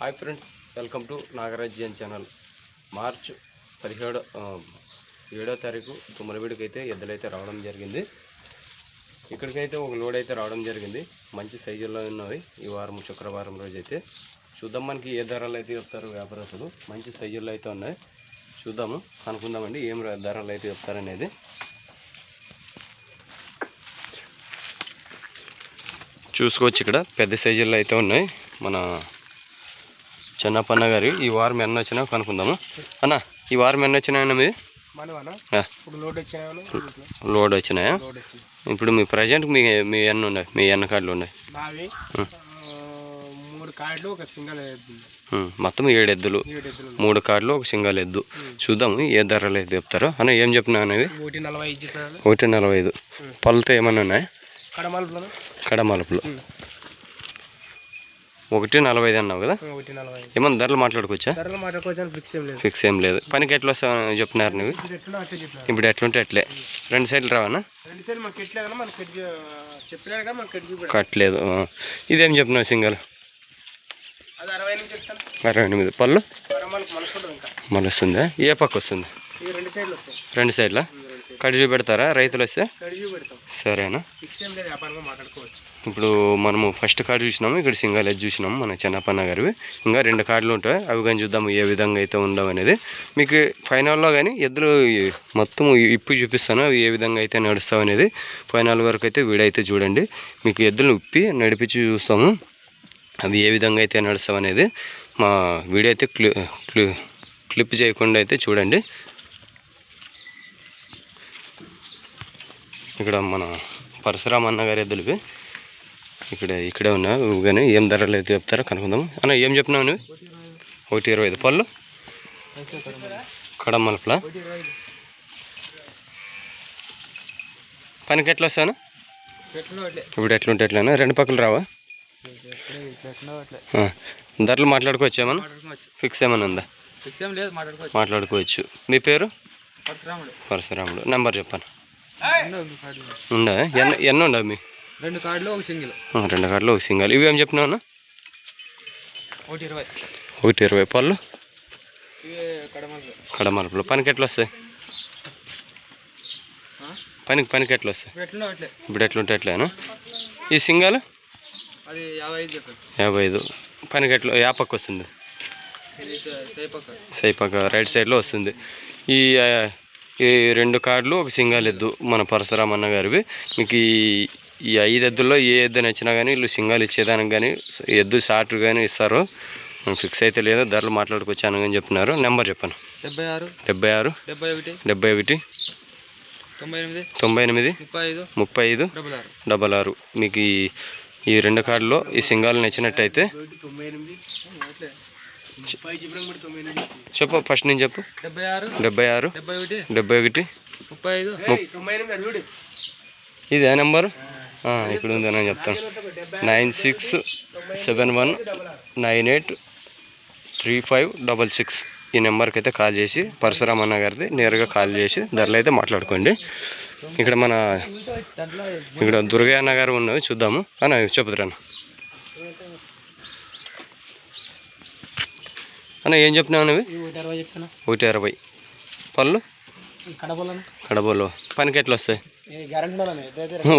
Hi friends welcome to Nagarajyan channel. March పదిహేడు ఏడో తారీఖు తుమ్మలబీడికి అయితే ఎద్దులైతే రావడం జరిగింది. ఇక్కడికైతే ఒక లోడ్ అయితే రావడం జరిగింది. మంచి సైజుల్లో ఉన్నవి ఈ వారం శుక్రవారం రోజు అయితే చూద్దాం మనకి ఏ ధరలు అయితే చెప్తారు వ్యాపారస్తులు. మంచి సైజుల్లో అయితే ఉన్నాయి. చూద్దాము అనుకుందామండి ఏం ధరలు అయితే చెప్తారనేది. చూసుకోవచ్చు ఇక్కడ. పెద్ద సైజుల్లో అయితే ఉన్నాయి. మన చిన్నప్పన్న గారి ఈ వారం ఎన్న వచ్చినా కనుక్కుందాము. అన్న ఈ వారం ఎన్న వచ్చినాయన్న మీది? లోడ్ వచ్చినాయా ఇప్పుడు మీ ప్రజెంట్ మీ మీ ఎన్న ఉన్నాయి? మీ ఎన్న కార్డులు ఉన్నాయి? మొత్తం ఏడు ఎద్దులు. మూడు కార్డులు ఒక సింగల్ ఎద్దు. చూద్దాము ఏ ధరలు అయితే చెప్తారో. అన్న ఏం చెప్పినా అనేవి ఒకటి నలభై ఐదు. పళ్ళతో ఏమన్నా ఉన్నాయి? కడమలుపులు ఒకటి నలభై ఐదు అన్నావు కదా? ఒకటి నలభై ఐదు. ఏమన్నా ధరలు మాట్లాడుకోవచ్చా? ధరలు ఫిక్స్ ఏం లేదు. ఫిక్స్ ఏం లేదు. పనికి ఎట్లా వస్తా చెప్పినారు నువ్వు? ఇప్పుడు ఎట్లుంటే అట్లే. రెండు సైడ్లు కూడా కట్టలేదు. ఇదేం చెప్పినావు సింగల్? అరవై ఎనిమిది పళ్ళు? మళ్ళీ వస్తుందా ఏ పక్క వస్తుంది? రెండు సైడ్లు కడిచి పెడతారా రైతులు వస్తే? సరేనా. ఇప్పుడు మనము ఫస్ట్ కార్డు చూసినాము ఇక్కడ సింగల్ ఎజ్ చూసినాము మన చిన్నప్పన్న గారివి. ఇంకా రెండు కార్డులు ఉంటాయి అవి కానీ చూద్దాము ఏ విధంగా అయితే ఉండవు అనేది. మీకు ఫైనల్లో కానీ ఎద్దులు ఈ- మొత్తం ఇప్పి చూపిస్తాను అవి ఏ విధంగా అయితే నడుస్తావు అనేది. ఫైనల్ వరకు అయితే వీడియో అయితే చూడండి. మీకు ఎద్దులు ఇప్పి నడిపించి చూస్తాము అవి ఏ విధంగా అయితే నడుస్తావు అనేది. మా వీడియో అయితే క్లి క్లి క్లిప్ చేయకుండా అయితే చూడండి. ఇక్కడ మన పరశురామ్ అన్న గారి ఎద్దులవి ఇక్కడ ఇక్కడే ఉన్నా కానీ ఏం ధరలు అయితే చెప్తారో? కనుక్కుందాం. అన్న ఏం చెప్పినావు నువ్వు? ఒకటి ఇరవై ఐదు పళ్ళు. కడమలపల? పనికి ఎట్లా వస్తాను ఇప్పుడు ఎట్లుంటే ఎట్లా రెండు పక్కలు రావా. ధరలు మాట్లాడుకోవచ్చు ఏమన్నా? ఫిక్స్ ఏమన్నా ఉందా? మాట్లాడుకోవచ్చు. మీ పేరు? పరశురాముడు. పరశురాముడు. నెంబర్ చెప్పాను? ఉందా? ఎన్న ఎన్న ఉండవు మీ? రెండు కార్డులు ఒక సింగిల్. రెండు కార్డులు ఒక సింగల్. ఇవి ఏం చెప్పినావు అన్న? ఒకటి ఇరవై. ఒకటి ఇరవై పళ్ళు కడమలపలు పనికి ఎట్లా వస్తాయి? పనికి పనికి ఎట్లా వస్తాయి? ఇప్పుడు ఎట్లా ఎట్లుంటే ఎట్లేనా ఈ సింగల్? అది యాభై ఐదు పనికి ఎట్లా యాపక్క వస్తుంది? సేపక్క. రైట్ సైడ్లో వస్తుంది. ఈ ఈ రెండు కార్డులు ఒక సింగల్ ఎద్దు మన పరశురామ్ అన్న గారివి. మీకు ఈ ఈ ఐదు ఎద్దుల్లో ఏ ఎద్దు నచ్చినా కానీ వీళ్ళు సింగల్ ఇచ్చేదానికి కానీ ఎద్దు షార్ట్ కానీ ఇస్తారు. ఫిక్స్ అయితే లేదు ధరలు మాట్లాడుకొచ్చాను అని చెప్తున్నారు నెంబర్ చెప్పాను. డెబ్బై ఆరు. డెబ్బై ఆరు. డెబ్బై ఒకటి. డెబ్బై ఒకటి. తొంభై ఎనిమిది. ముప్పై ఐదు. డబల్ ఆరు. మీకు ఈ ఈ రెండు కార్డులో ఈ సింగాలు నచ్చినట్టయితే చెప్పు. ఫస్ట్ నేను చెప్పు. డెబ్బై ఆరు. డెబ్బై ఒకటి. ఇదే నెంబరు? ఇక్కడ ఉంది నేను చెప్తాను nine six seven one nine eight three five double six. ఈ నెంబర్కి అయితే కాల్ చేసి పరశురామ్ అన్న గారిది నేరుగా కాల్ చేసి ధరలు అయితే మాట్లాడుకోండి. ఇక్కడ మన ఇక్కడ దుర్గయ్య అన్న గారు ఉన్నవి చూద్దాము. అన్న చెప్పుదురా అన్న ఏం చెప్పినావు నువ్వు? ఒకటి అరవై పళ్ళు? కడబోలో. పనికి ఎట్లా వస్తాయి?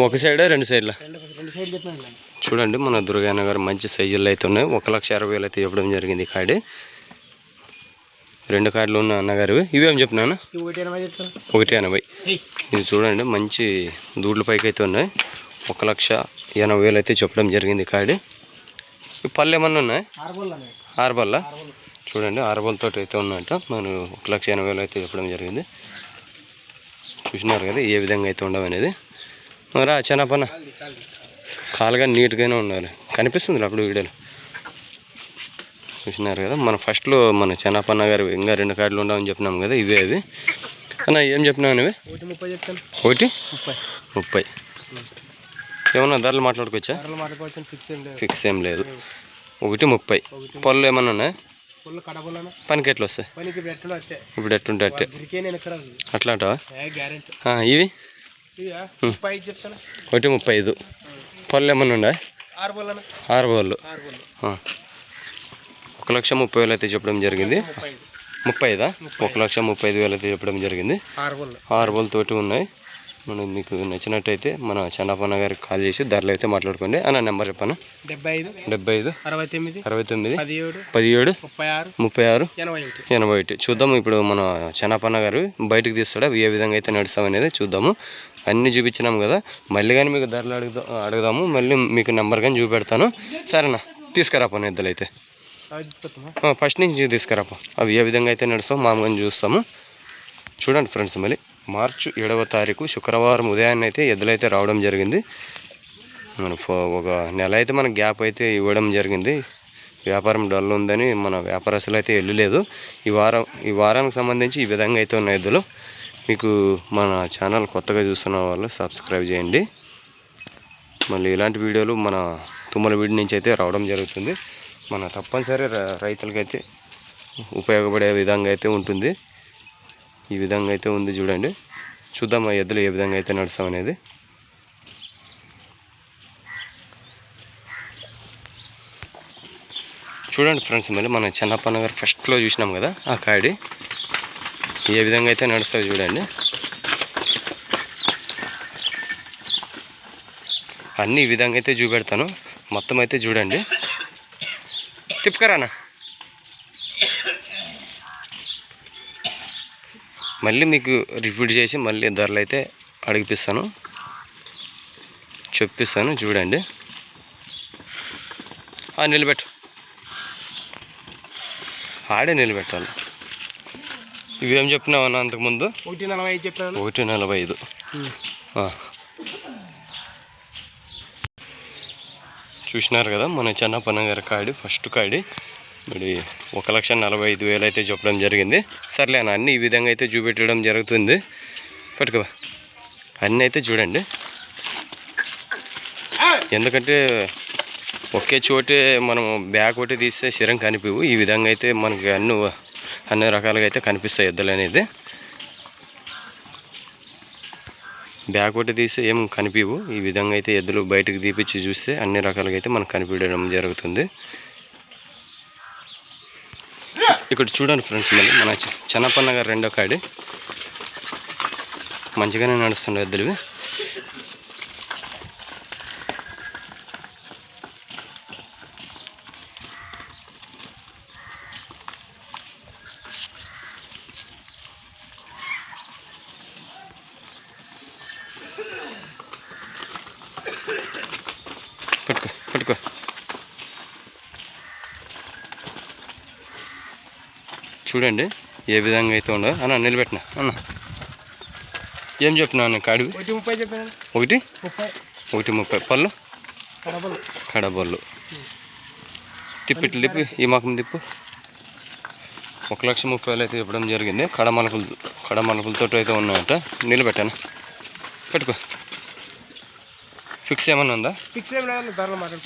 ఒక సైడ్ రెండు సైడ్ల చెప్పినా చూడండి మన దుర్గాయన గారు మంచి సైజుల్లో అయితే ఉన్నాయి. ఒక లక్ష అరవై వేలు అయితే ఇవ్వడం జరిగింది కాడి రెండు కార్డులు ఉన్న అన్నగారు. ఇవేం చెప్పినాను ఒకటి ఎనభై ఇది చూడండి మంచి దూడ్ల పైకి అయితే ఉన్నాయి. ఒక లక్ష ఎనభై వేలు అయితే చెప్పడం జరిగింది కాడి ఈ పళ్ళు ఏమన్నా ఉన్నాయి? ఆరుబోల్ ఆరుబల్ల ఆరుబోల్. చూడండి ఆరుబల్లతో అయితే ఉన్నాయంట మనం ఒక లక్ష ఎనభై వేలు అయితే చెప్పడం జరిగింది. చూసినారు కదా ఏ విధంగా అయితే ఉండవు అనేది రా కాల్ది కాలుగా నీట్గానే ఉండాలి. కనిపిస్తుంది అప్పుడు వీడియోలో. చూసినారు కదా మన ఫస్ట్లో మన చెన్నపన్న గారు ఇంకా రెండు కార్డులు ఉండవని చెప్పినాం కదా ఇవే అవి. అన్న ఏం చెప్పినావు నువ్వు? ఒకటి ముప్పై ఏమన్నా ధరలు మాట్లాడుకోవచ్చా? ఫిక్స్ ఏం లేదు. ఒకటి ముప్పై. పళ్ళు ఏమన్నా ఉన్నాయి? పనికి ఎట్లా వస్తాయి. ఇప్పుడు ఎట్లా వచ్చే ఇప్పుడు ఎట్టుంటే అట్టే. అట్లా అంటావా ఇవి? ఒకటి ముప్పై ఐదు. పళ్ళు ఏమన్నా ఉన్నాయి? ఆరు బోళ్ళు. ఒక లక్ష ముప్పై వేలు అయితే చెప్పడం జరిగింది. ముప్పై ఐదు. ఒక లక్ష ముప్పై ఐదు వేలు అయితే చెప్పడం జరిగింది. ఆరు బళ్ళు తోటి ఉన్నాయి. మనం మీకు నచ్చినట్టయితే మన చెన్నపన్న గారికి కాల్ చేసి ధరలు అయితే మాట్లాడుకోండి. అన్న నెంబర్ చెప్పాను? డెబ్బై ఐదు డెబ్బై ఐదు అరవై తొమ్మిది అరవై తొమ్మిది పదిహేడు పదిహేడు ముప్పై ఆరు ముప్పై ఆరు ఎనభై ఒకటి. ఎనభై ఒకటి. చూద్దాం ఇప్పుడు మన చెన్నపన్న గారు బయటకు తీస్తాడా? అవి ఏ విధంగా అయితే నడుస్తాం అనేది చూద్దాము. అన్నీ చూపించినాం కదా. మళ్ళీ కానీ మీకు ధరలు అడుగుదా అడుగుదాము. మళ్ళీ మీకు నెంబర్ కానీ చూపెడతాను. సరేనా? తీసుకురా పని ఇద్దరు అయితే. ఫస్ట్ నుంచి తీసుకురాపా అవి ఏ విధంగా అయితే నడుస్తాం మామూలుగా చూస్తాము. చూడండి ఫ్రెండ్స్ మళ్ళీ. మార్చి ఏడవ తారీఖు శుక్రవారం ఉదయాన్నే అయితే ఎద్దులైతే రావడం జరిగింది. మన ఫో- ఒక నెల అయితే మన గ్యాప్ అయితే ఇవ్వడం జరిగింది. వ్యాపారం డల్ ఉందని మన వ్యాపారస్తులు అయితే వెళ్ళలేదు ఈ వారం ఈ వారానికి సంబంధించి ఈ విధంగా అయితే ఉన్న ఎద్దులు. మీకు మన ఛానల్ కొత్తగా చూస్తున్న వాళ్ళు సబ్స్క్రైబ్ చేయండి. మళ్ళీ ఇలాంటి వీడియోలు మన తుమ్మల వీడి నుంచి అయితే రావడం జరుగుతుంది. మన తప్పనిసరి రైతులకైతే ఉపయోగపడే విధంగా అయితే ఉంటుంది. ఈ విధంగా అయితే ఉంది చూడండి. చూద్దాం ఆ ఎద్దులు ఏ విధంగా అయితే నడుస్తాం అనేది. చూడండి ఫ్రెండ్స్ మళ్ళీ మన చెన్నప్పన్న గారు ఫస్ట్లో చూసినాం కదా ఆ కాడి ఏ విధంగా అయితే నడుస్తుంది చూడండి. అన్నీ ఈ విధంగా అయితే చూపెడతాను. మొత్తం అయితే చూడండి. తిప్పుకరానా మళ్ళీ మీకు రిపీట్ చేసి మళ్ళీ ధరలు అయితే అడిగిపిస్తాను. చెప్పిస్తాను చూడండి. నిలబెట్టు. ఆడే నిలబెట్టాలి. ఇవేం చెప్పినావన్నా అంతకుముందు? ఒకటి నలభై ఐదు చెప్పాను. ఒకటి నలభై ఐదు. చూసినారు కదా మన చెన్నపన్న గారి కాడి ఫస్ట్ కాడి. మరి ఒక లక్ష నలభై ఐదు వేలు అయితే చెప్పడం జరిగింది. సర్లే అన్న అన్నీ ఈ విధంగా అయితే చూపెట్టడం జరుగుతుంది. పట్టుకో. అన్నీ అయితే చూడండి. ఎందుకంటే ఒకే చోటే మనం బ్యాగ్ ఒకటి తీస్తే శిరం కనిపివు ఈ విధంగా అయితే మనకి అన్ని అన్ని రకాలుగా అయితే కనిపిస్తాయి ఎద్దులు అనేది. బ్యాగ్ ఒకటి తీస్తే ఏం కనిపించవు ఈ విధంగా అయితే ఎద్దులు బయటకు తీపిచ్చి చూస్తే అన్ని రకాలుగా అయితే మనకు కనిపించడం జరుగుతుంది. ఇక్కడ చూడండి ఫ్రెండ్స్ మళ్ళీ మన చ- చెన్నపన్న గారు రెండో కాడి. మంచిగానే నడుస్తుండే ఎద్దులు పట్టుకో పట్టుకో చూడండి ఏ విధంగా అయితే ఉండో అన్న నిలబెట్టిన. అన్న. ఏం చెప్పినా అన్న కాడివి? ఒకటి ఒకటి? ముప్పై. పళ్ళు? కడబళ్ళు తిప్పిట్లు తిప్పి ఈ మాకం తిప్పు. ఒక లక్ష ముప్పై వేలు అయితే ఇవ్వడం జరిగింది. కడమలకులు కడమలకులతో అయితే ఉన్నాయట. నిలబెట్టాను? పెట్టుకో. ఫిక్స్ ఏమన్నా ఉందా?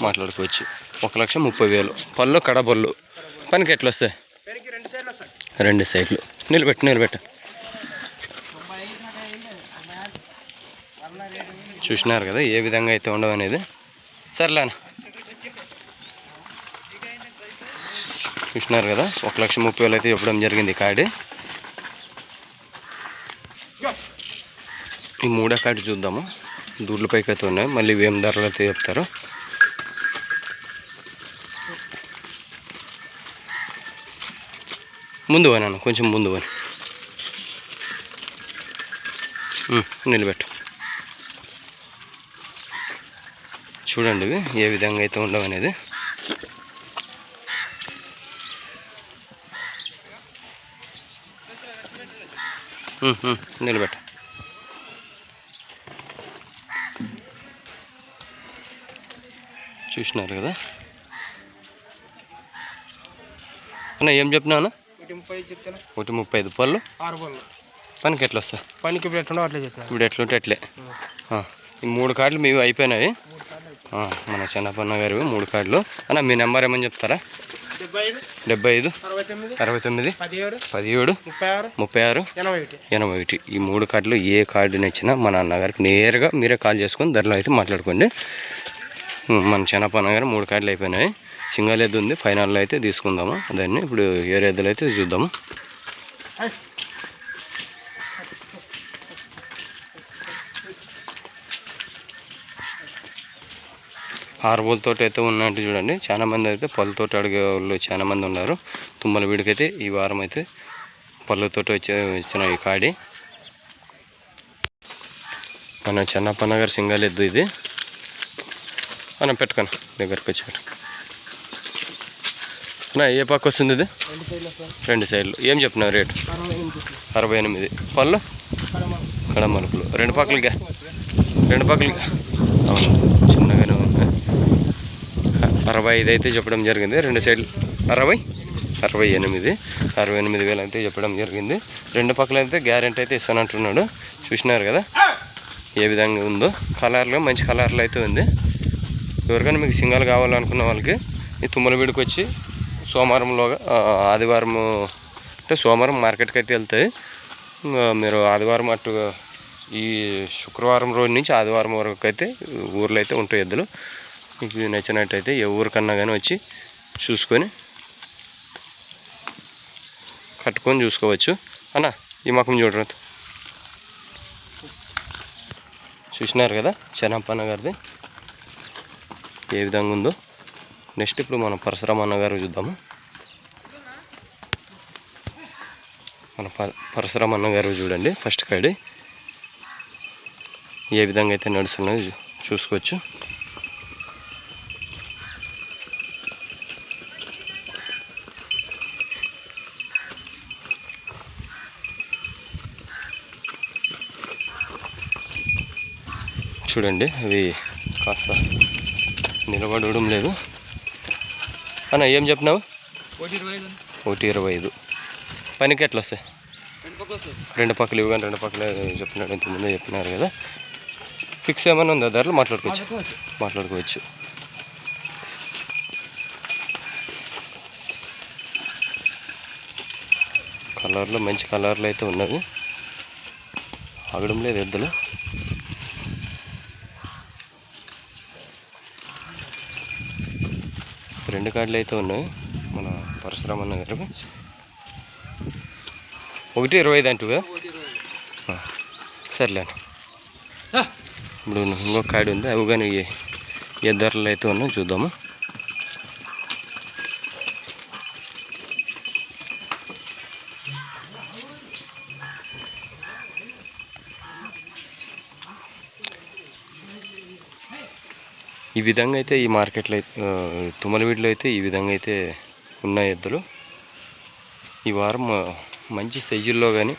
మాట్లాడుకోవచ్చు. ఒక లక్ష ముప్పై వేలు. పళ్ళు కడబళ్ళు పనికి ఎట్లా వస్తాయి రెండు సైడ్లు నిలబెట్టు నిలబెట్టు. చూసినారు కదా ఏ విధంగా అయితే ఉండవు అనేది. సర్లేనా చూసినారు కదా ఒక లక్ష ముప్పై వేలు అయితే ఇవ్వడం జరిగింది ఈ కాడి. ఈ మూడో కాడి చూద్దాము. దూడ్ల పైకి అయితే ఉన్నాయి మళ్ళీ ఇవి ఏం ధరలు అయితే చెప్తారు. ముందు పోయినాను కొంచెం ముందు పోయి నిలబెట్టు. చూడండి ఇవి ఏ విధంగా అయితే ఉండవు అనేది. నిలబెట్ట నిలబెట్టు. చూసినారు కదా? అన్న ఏం చెప్పినా అన్న? ఒకటి ముప్పై ఐదు చెప్తాను? ఒకటి ముప్పై ఐదు పళ్ళు? ఆరు బళ్ళు పనికి ఎట్లా వస్తాయి? పనికి ఇప్పుడు ఎట్లుండో అట్లే చెప్పాను ఇప్పుడు ఎట్లుంటే అట్లే. ఈ మూడు కార్డులు మీవి అయిపోయినాయి. మన చెన్నపన్న గారు మూడు కార్డులు. అన్న మీ నెంబర్ ఏమని చెప్తారా? డెబ్బై ఐదు అరవై తొమ్మిది పదిహేడు ముప్పై ఆరు ఎనభై ఒకటి. ఈ మూడు కార్డులు ఏ కార్డు నచ్చినా మన అన్నగారికి నేరుగా మీరే కాల్ చేసుకొని ధరలో అయితే మాట్లాడుకోండి. మన చెన్నపన్న గారు మూడు కార్డులు అయిపోయినాయి సింగల్ ఉంది. ఫైనల్లో అయితే తీసుకుందాము? దాన్ని ఇప్పుడు ఏరే ఎద్దులు అయితే చూద్దాము? ఆరుబోలతోటి అయితే ఉన్నట్టు చూడండి. చాలా మంది అయితే పళ్ళతో అడిగే వాళ్ళు చాలా మంది ఉన్నారు. తుమ్మల వీడికైతే ఈ వారం అయితే పళ్ళతోటి వచ్చే వచ్చిన ఈ కాడి. మన చెన్నప్పన్న గారు సింగల్ ఎద్దు ఇది. మనం పెట్టుకొని దగ్గరకు వచ్చి పెట్టు. అన్న ఏ పక్క వస్తుంది ఇది? రెండు సైడ్ల ఏం చెప్పినావు రేటు? అరవై ఎనిమిది. పళ్ళు? కడమ కడమలుపులు రెండు పక్కలకి రెండు పక్కలకి అవును. చిన్నగానే ఉంది అరవై ఐదు అయితే చెప్పడం జరిగింది. రెండు సైడ్లు. అరవై? అరవై ఎనిమిది. అరవై ఎనిమిది వేలు అయితే చెప్పడం జరిగింది. రెండు పక్కల అయితే గ్యారెంటీ అయితే ఇస్తానంటున్నాడు చూసినారు కదా? ఏ విధంగా ఉందో. కలర్లో మంచి కలర్లో అయితే ఉంది. ఎవరికైనా మీకు సింగల్ కావాలనుకున్న వాళ్ళకి ఈ తుమ్మలవీడికి వచ్చి సోమవారంలోగా ఆదివారము ఆదివారం అంటే సోమవారం మార్కెట్కి అయితే వెళ్తాయి మీరు ఆదివారం అటు ఈ శుక్రవారం రోజు నుంచి ఆదివారం వరకు అయితే ఊర్లో అయితే ఉంటాయి ఎద్దులు. మీకు నచ్చినట్టయితే ఏ ఊరికన్నా కానీ వచ్చి చూసుకొని కట్టుకొని చూసుకోవచ్చు. అన్న ఈ మకం చూడరు చూసినారు కదా చెనప్పన్న గారిది? ఏ విధంగా ఉందో? నెక్స్ట్ ఇప్పుడు మన పరశురామ అన్న గారు చూద్దాము. మన ప పరశురామ గారు చూడండి ఫస్ట్ కాడి ఏ విధంగా అయితే నడుస్తున్నాయో చూసుకోవచ్చు. చూడండి అవి కాస్త నిలబడడం లేదు. అన్న ఏం చెప్పినావు? ఒకటి ఇరవై ఐదు పనికి ఎట్లా వస్తాయి? రెండు పక్కల సార్ రెండు పక్కలు ఇవి కానీ రెండు పక్కలే చెప్పినాడు ఇంతకుముందే చెప్పినారు కదా. ఫిక్స్ ఏమైనా ఉందా ధరలు? మాట్లాడుకోవచ్చు. మాట్లాడుకోవచ్చు. కలర్లో మంచి కలర్లు అయితే ఉన్నవి. ఆగడం లేదు ఎద్దులు. రెండు కార్డులు అయితే ఉన్నాయి. మన పరశురామన్న గారు. ఒకటి ఇరవై ఐదు అంటు కదా సర్లే ఇప్పుడు ఇంకొక కాడి ఉంది. అవి కానీ ఏ- ఏ ధరలు అయితే ఉన్నాయో చూద్దాము? ఈ విధంగా అయితే ఈ మార్కెట్లో అయితే తుమ్మలవీడిలో అయితే ఈ విధంగా అయితే ఉన్నాయి ఎద్దులు. ఈ వారం మంచి సైజుల్లో కానీ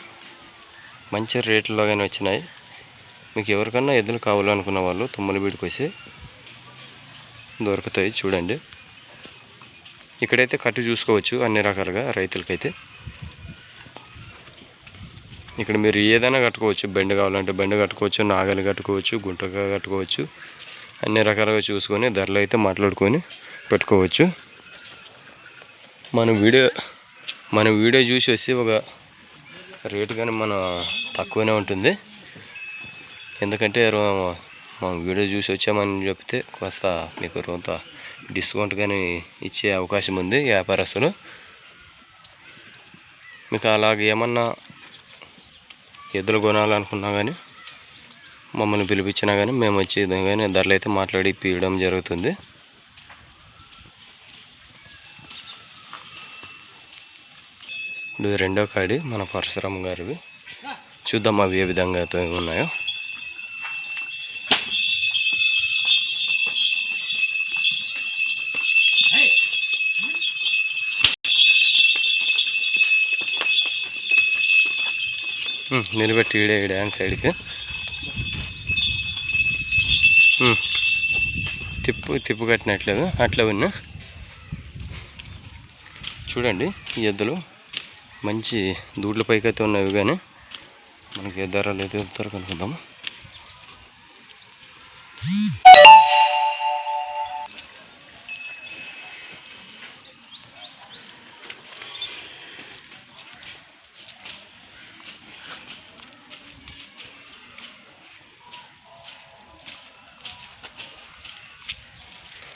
మంచి రేట్లో కానీ వచ్చినాయి. మీకు ఎవరికన్నా ఎద్దులు కావాలనుకున్న వాళ్ళు తుమ్మలవీడికి వచ్చి దొరుకుతాయి చూడండి. ఇక్కడైతే కట్టు చూసుకోవచ్చు అన్ని రకాలుగా రైతులకైతే. ఇక్కడ మీరు ఏదైనా కట్టుకోవచ్చు బెండ కావాలంటే బెండ కట్టుకోవచ్చు నాగలి కట్టుకోవచ్చు గుంటగా కట్టుకోవచ్చు. అన్ని రకాలుగా చూసుకొని ధరలు అయితే మాట్లాడుకొని పెట్టుకోవచ్చు. మన వీడియో మన వీడియో చూసేసి ఒక రేటు కానీ మన తక్కువనే ఉంటుంది. ఎందుకంటే రో- వీడియో చూసి వచ్చామని చెప్తే కాస్త మీకు కొంత డిస్కౌంట్ కానీ ఇచ్చే అవకాశం ఉంది వ్యాపారస్తులు. మీకు అలాగే ఏమన్నా ఎద్దులు కొనాలనుకున్నా కానీ మమ్మల్ని పిలిపించినా కానీ మేము వచ్చి కానీ ధరలు అయితే మాట్లాడి ఇప్పించడం జరుగుతుంది. ఇప్పుడు రెండో కాడి మన పరశురామ్ గారివి చూద్దాం అవి ఏ విధంగా అయితే ఉన్నాయో. నిలబెట్టి ఈడే ఈడే అని సైడ్కి. తిప్పు తిప్పు కట్టినట్లేదు. అట్లా ఉన్నా చూడండి ఈ ఎద్దులు మంచి దూడ్ల పైకి అయితే ఉన్నవి కానీ మనకి ఏ ధరలు అయితే వెళ్తారో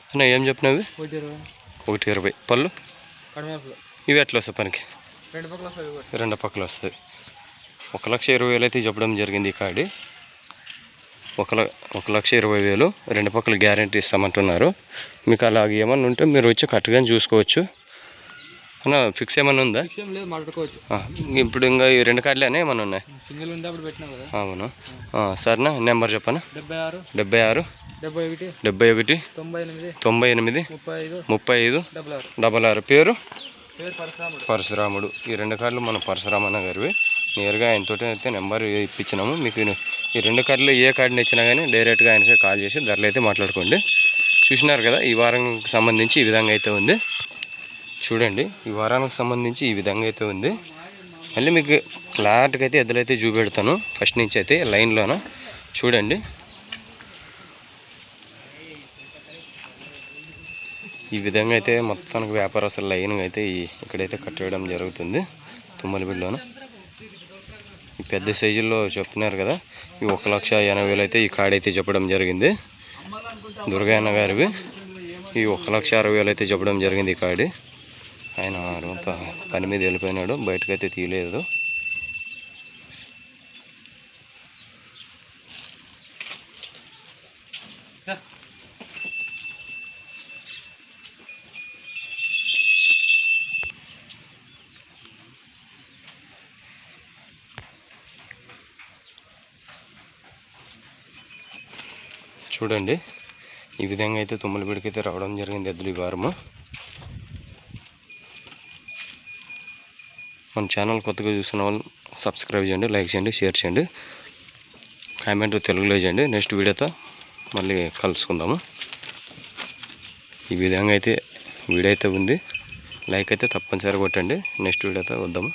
అన్న ఏం చెప్పినవి ఒకటి ఇరవై. పళ్ళు? ఇవి ఎట్లా వస్తాయి పనికి? రెండు పక్కల వస్తాయి ఒక లక్ష ఇరవై వేలు అయితే చెప్పడం జరిగింది ఈ కాడి. ఒక ల ఒక లక్ష ఇరవై వేలు రెండు పక్కల గ్యారంటీ ఇస్తామంటున్నారు. మీకు అలాగ ఏమన్నా ఉంటే మీరు వచ్చి కరెక్ట్గా చూసుకోవచ్చు. అన్న ఫిక్స్ ఏమన్నా ఉందా? లేదు మాట్లాడుకోవచ్చు. ఇప్పుడు ఇంకా ఈ రెండు కార్డులేనే ఏమన్నా ఉన్నాయి? సింగిల్ ఉంది అప్పుడు పెట్టినావు కదా. అవును. సరేనా నెంబర్ చెప్పనా? డెబ్బై ఆరు. డెబ్బై ఆరు. డెబ్బై ఒకటి. డెబ్బై ఒకటి. తొంభై ఎనిమిది. తొంభై ఎనిమిది. ముప్పై ఐదు. ముప్పై ఐదు. డెబ్బై ఆరు. డబల్ ఆరు. పేరు? పేరు పరశురాముడు. ఈ రెండు కార్డులు మన పరశురామన్న గారివి. నేరుగా ఆయనతో అయితే నెంబర్ ఇప్పించినాము. మీకు ఈ రెండు కార్డులు ఏ కార్డుని ఇచ్చినా కానీ డైరెక్ట్గా ఆయనకే కాల్ చేసి ధరలు అయితే మాట్లాడుకోండి. చూసినారు కదా ఈ వారానికి సంబంధించి ఈ విధంగా అయితే ఉంది. చూడండి ఈ వారానికి సంబంధించి ఈ విధంగా అయితే ఉంది. మళ్ళీ మీకు క్లారిటీగా అయితే ఎద్దులైతే చూపెడతాను. ఫస్ట్ నుంచి అయితే లైన్లోన చూడండి. ఈ విధంగా అయితే మొత్తానికి వ్యాపారస్తుల లైన్గా అయితే ఈ ఇక్కడైతే కట్టేయడం జరుగుతుంది. తుమ్మలబిడ్లోన ఈ పెద్ద సైజుల్లో చెప్తున్నారు కదా ఈ ఒక లక్ష ఎనభై వేలు అయితే ఈ కాడ అయితే చెప్పడం జరిగింది. దుర్గాయన్న గారివి ఈ ఒక లక్ష అరవై వేలు అయితే చెప్పడం జరిగింది ఈ కాడి. ఆయన అంతా పని మీద వెళ్ళిపోయినాడు బయటకైతే తీయలేదు. చూడండి ఈ విధంగా అయితే తుమ్మలపేడికి అయితే రావడం జరిగింది ఎద్దులు ఈ వారము మన ఛానల్ కొత్తగా చూస్తున్న వాళ్ళు సబ్స్క్రైబ్ చేయండి లైక్ చేయండి షేర్ చేయండి. కామెంట్ తెలుగులో చేయండి. నెక్స్ట్ వీడియోతో మళ్ళీ కలుసుకుందాము. ఈ విధంగా అయితే వీడియో అయితే ఉంది. లైక్ అయితే తప్పనిసరిగా కొట్టండి. నెక్స్ట్ వీడియోతో వద్దాము.